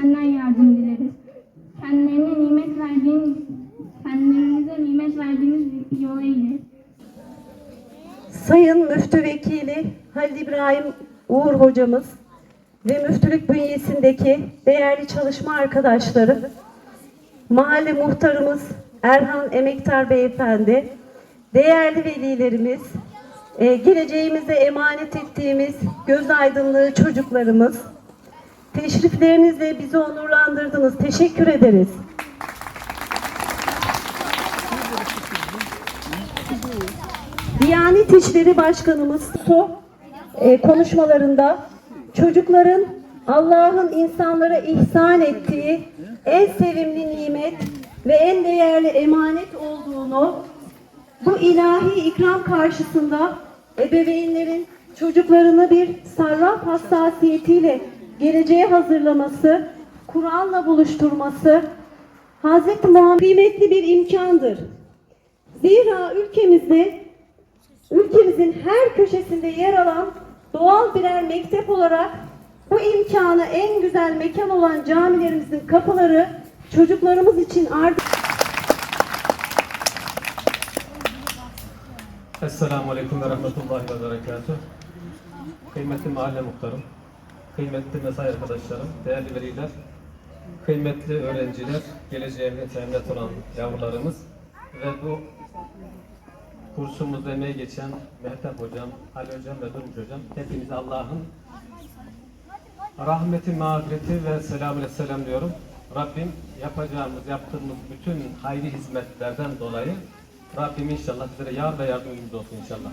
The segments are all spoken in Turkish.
senden yardım dileriz. Kendilerine nimet verdiğiniz, kendilerinize nimet verdiğiniz yola ilet. Sayın Müftü Vekili Halil İbrahim Uğur hocamız ve müftülük bünyesindeki değerli çalışma arkadaşları, mahalle muhtarımız Erhan Emektar Beyefendi, değerli velilerimiz, e, geleceğimize emanet ettiğimiz göz aydınlığı çocuklarımız, teşriflerinizle bizi onurlandırdınız. Teşekkür ederiz. Diyanet İşleri Başkanımız su e, konuşmalarında çocukların Allah'ın insanlara ihsan ettiği en sevimli nimet ve en değerli emanet olduğunu bu ilahi ikram karşısında ebeveynlerin çocuklarını bir sarraf hassasiyetiyle geleceğe hazırlaması, Kur'an'la buluşturması Hz. Muhammed kıymetli bir imkandır. Zira ülkemizde ülkemizin her köşesinde yer alan doğal birer mektep olarak bu imkanı en güzel mekan olan camilerimizin kapıları çocuklarımız için ard Esselamu Aleyküm ve Rahmetullahi ve Berekatuhu. Kıymetli mahalle muhtarım, kıymetli mesai arkadaşlarım, değerli veliler, kıymetli öğrenciler, geleceğimize cennet olan yavrularımız ve bu kursumuzda emeği geçen Mehtap Hocam, Ali Hocam ve Durmuş Hocam, hepinize Allah'ın rahmeti, mağfireti ve selamıyla selamlıyorum. Rabbim yapacağımız, yaptığımız bütün hayri hizmetlerden dolayı Rabbim inşallah bizlere yar ve yardımcımız olsun inşallah.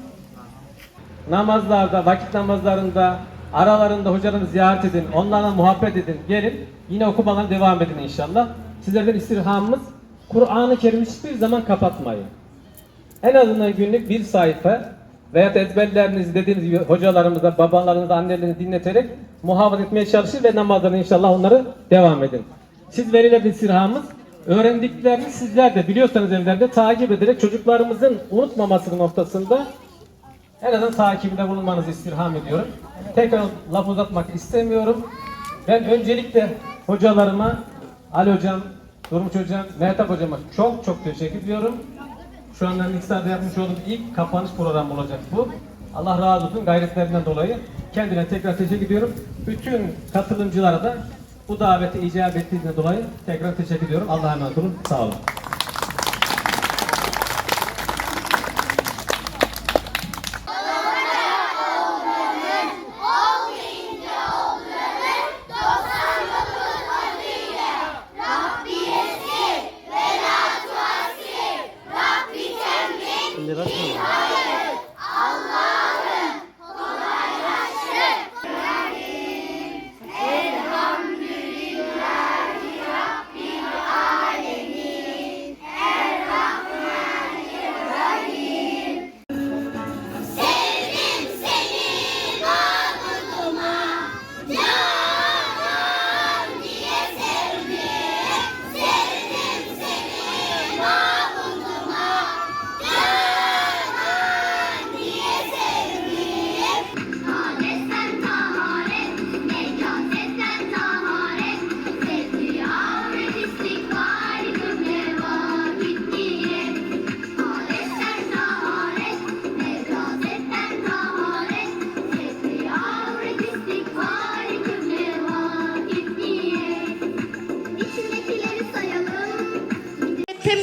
Namazlarda, vakit namazlarında, aralarında hocalarını ziyaret edin, onlarla muhabbet edin, gelin. Yine okumalarına devam edin inşallah. Sizlerden istirhamımız Kur'an-ı Kerim'i hiçbir zaman kapatmayın. En azından günlük bir sayfa veya da dediğiniz gibi hocalarımıza, babalarınıza, annelerinizi dinleterek muhafaza etmeye çalışır ve namazlarına inşallah onları devam edin. Siz veliler bir istirhamımız öğrendiklerini sizler de biliyorsanız evlerde takip ederek çocuklarımızın unutmaması noktasında en azından takibinde bulunmanızı istirham ediyorum. Tekrar laf uzatmak istemiyorum. Ben öncelikle hocalarıma, Ali Hocam, Durmuş Hocam, Mehtap Hocama çok çok teşekkür ediyorum. Şu anda Niksar'da yapmış olduğum ilk kapanış programı olacak bu. Allah razı olsun gayretlerinden dolayı. Kendine tekrar teşekkür ediyorum. Bütün katılımcılara da bu davete icabet ettiğinden dolayı tekrar teşekkür ediyorum. Allah'a emanet olun. Sağ olun.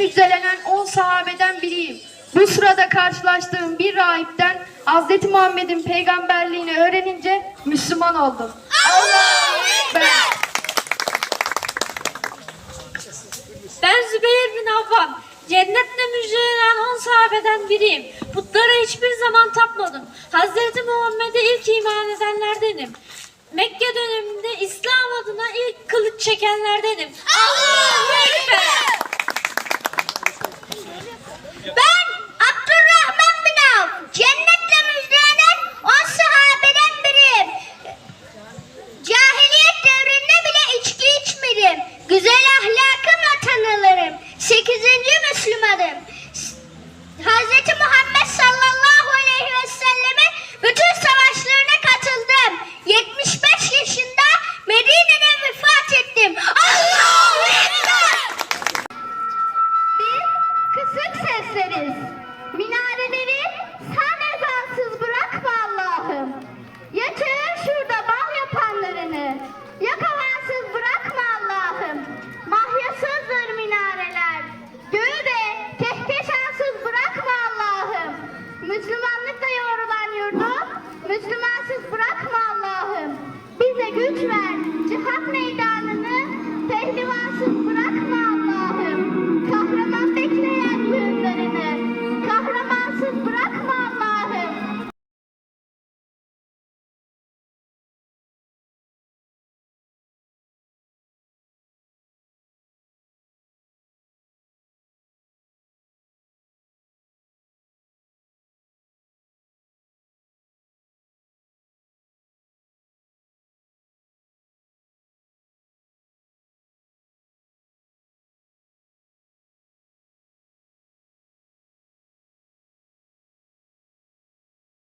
Müjdelenen 10 sahabeden biriyim. Bu sırada karşılaştığım bir rahipten Hz. Muhammed'in peygamberliğini öğrenince Müslüman oldum. Allahu Ekber! Ben Zübeyir bin Avvam. Cennetle müjdelenen on sahabeden biriyim. Putlara hiçbir zaman tapmadım. Hazreti Muhammed'e ilk iman edenlerdenim. Mekke döneminde İslam adına ilk kılıç çekenlerdenim. Allah!